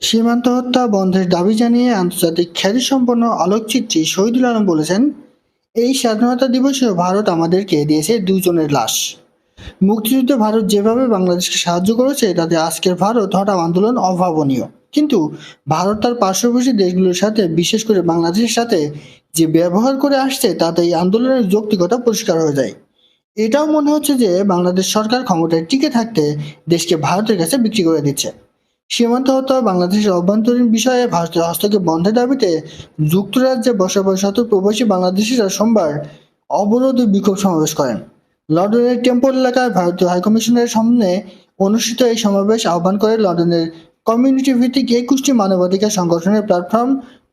সীমান্ত হত্যা বন্ধের দাবি জানিয়ে আন্তর্জাতিক খ্যাতিসম্পন্ন আলোকচিত্রী শহীদুল আলম বলেছেন, এই স্বাধীনতা দিবসেও ভারত আমাদেরকে দিয়েছে দুজনের লাশ। মুক্তিযুদ্ধে ভারত যেভাবে বাংলাদেশকে সাহায্য করেছে, তাতে আজকের ভারত হঠাৎ আন্দোলন অভাবনীয়। কিন্তু ভারত তার পার্শ্ববর্তী দেশগুলোর সাথে, বিশেষ করে বাংলাদেশের সাথে, যে ব্যবহার করে আসছে, তাতে এই আন্দোলনের যৌক্তিকতা পরিষ্কার হয়ে যায়। এটাও মনে হচ্ছে যে বাংলাদেশ সরকার ক্ষমতায় টিকে থাকতে দেশকে ভারতের কাছে বিক্রি করে দিচ্ছে। সীমান্ত হত্যা বাংলাদেশের অভ্যন্তরীণ বিষয়ে ভারতের হস্তক্ষেপ বন্ধের দাবিতে যুক্তরাজ্যে বসবাসরত প্রবাসী বাংলাদেশিরা সোমবার অবরোধ বিক্ষোভ সমাবেশ করেন। লন্ডনের টেম্পল এলাকায় ভারতীয় হাইকমিশনের সামনে অনুষ্ঠিত এই সমাবেশ আহ্বান করে লন্ডনের কমিউনিটি ভিত্তিক একুশটি মানবাধিকার সংগঠনের platform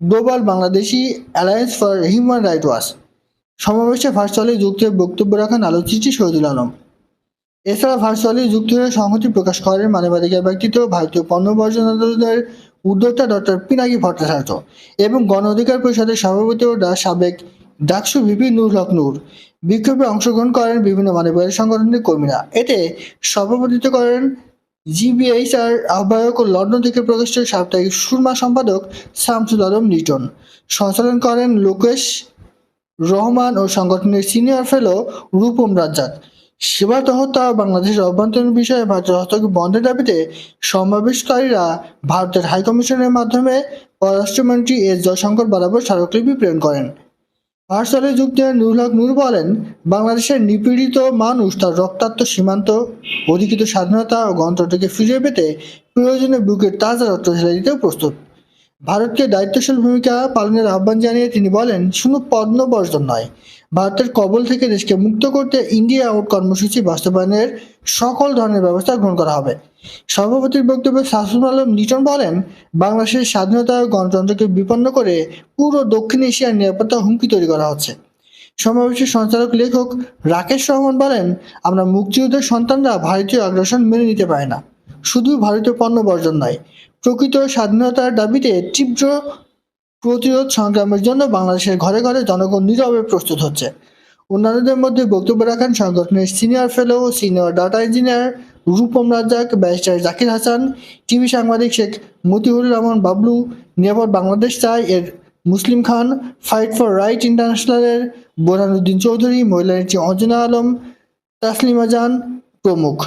global Bangladeshi alliance for human right watch. সমাবেশে ভার্চুয়ালি যুক্ত বক্তব্য রাখেন আলোকচিত্রী শহীদুল আলম। এছাড়া ভার্চুয়ালি যুক্ত হয়ে সংহতি প্রকাশ করেন মানবাধিকার ব্যক্তিত্ব ভারতীয় পণ্য বর্জন আন্দোলনের উদ্যোক্তা ডক্টর পিনাকি ভট্টাচার্য এবং গণ অধিকার পরিষদের সভাপতি ও সাবেক ডাকসু ভিপি নূর হক নূর। বিক্ষোভে অংশগ্রহণ করেন বিভিন্ন মানবাধিকার সংগঠনের কর্মীরা। এতে সভাপতিত্ব করেন জিবিএইচআর আহ্বায়ক ও লন্ডন থেকে প্রকাশিত সাপ্তাহিক সুরমা সম্পাদক শামসুল আলম লিটন। সঞ্চালন করেন লোকেশ রহমান ও সংগঠনের সিনিয়র ফেলো রূপম রাজ্জাক। সীমান্ত হত্যা বাংলাদেশের অভ্যন্তরীণ বিষয়ে ভারতের হস্তক্ষেপ বন্ধের দাবিতে সমাবেশকারীরা ভারতের হাইকমিশনের মাধ্যমে পররাষ্ট্রমন্ত্রী এস জয়শঙ্কর বরাবর স্মারকলিপি প্রেরণ করেন। ভার্চুয়ালি যুক্ত হয়ে নুরুল হক নূর বলেন, বাংলাদেশের নিপীড়িত মানুষ তার রক্তাক্ত সীমান্ত, অধিকৃত স্বাধীনতা ও গণতন্ত্রকে ফিরিয়ে পেতে প্রয়োজনে বুকের তাজা রক্ত ঢেলে দিতেও প্রস্তুত। ভারতকে দায়িত্বশীল ভূমিকা পালনের আহ্বান জানিয়ে তিনি বলেন, শুধু পদ্ম বর্জন নয়, ভারতের কবল থেকে দেশকে মুক্ত করতে ইন্ডিয়া আউট কর্মসূচি বাস্তবায়নের সকল ধরনের ব্যবস্থা গ্রহণ করা হবে। সভাপতির বক্তব্যে শাসুল আলম লিটন বলেন, বাংলাদেশের স্বাধীনতা ও গণতন্ত্রকে বিপন্ন করে পুরো দক্ষিণ এশিয়ার নিরাপত্তা হুমকি তৈরি করা হচ্ছে। সমাবেশের সঞ্চালক লেখক রাকেশ রহমান বলেন, আমরা মুক্তিযুদ্ধের সন্তানরা ভারতীয় আগ্রাসন মেনে নিতে পারে না। শুধু ভারতীয় পণ্য বর্জন নয়, প্রকৃত স্বাধীনতার দাবিতে তীব্র প্রতিরোধ সংগ্রামের জন্য বাংলাদেশের ঘরে ঘরে জনগণ নীরবে প্রস্তুত হচ্ছে। অন্যান্যদের মধ্যে বক্তব্য রাখেন সংগঠনের senior fellow senior data engineer Rupam Razzak, barrister Zakir Hasan, TV সাংবাদিক শেখ মতিউর রহমান বাবলু, নিরাপদ বাংলাদেশ চাই এর Muslim Khan, fight for right ইন্টারন্যাশনালের Borhanuddin Chowdhury মহিলা নেত্রী অঞ্জনা আলম, তাসলিমা জান প্রমুখ।